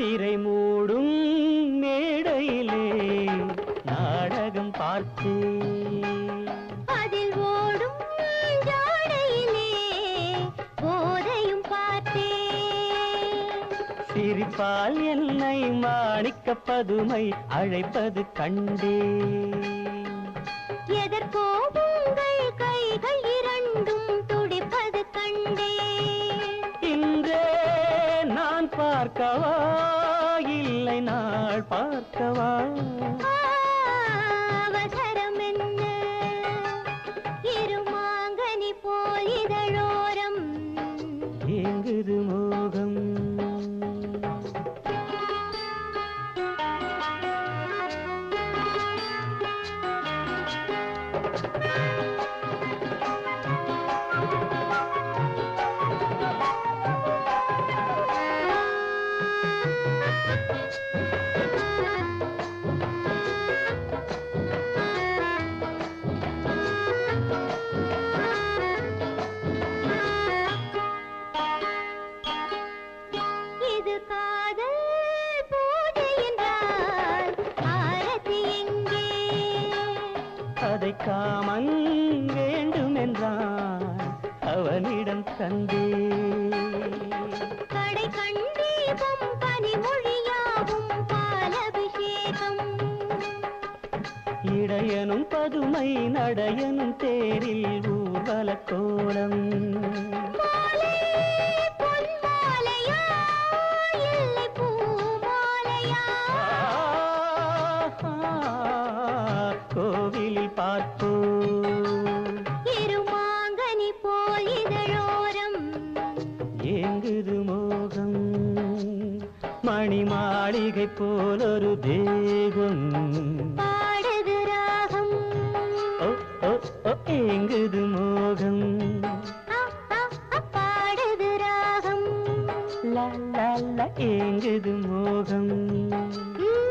திரை மூடும் மேடையிலே நாடகம் பார்த்தேன் அதில் ஓடும் போதையும் பார்த்தேன் சிரிப்பால் என்னை மாணிக்க பதுமை அழைப்பது கண்டேன் எதற்கோ நான் பார்க்கவா? இல்லை நாள் பார்க்கவா? அவசரம் என்ன இருமாங்கனி போல் இதழோரம். ஏங்குது மோகம். இது காதல் காமன் வேண்டும் என்றான் அவனிடம் தந்தே இடையனும் பதுமை நடையனும் தேரில் ஊர்வல கோலம் கோவிலில் பார்ப்போ. இருமாங்கனி போல் இதழோரம் ஏங்குது மோகம். மணி மாளிகை போலொரு தேகம். ஏங்குது மோகம். ம்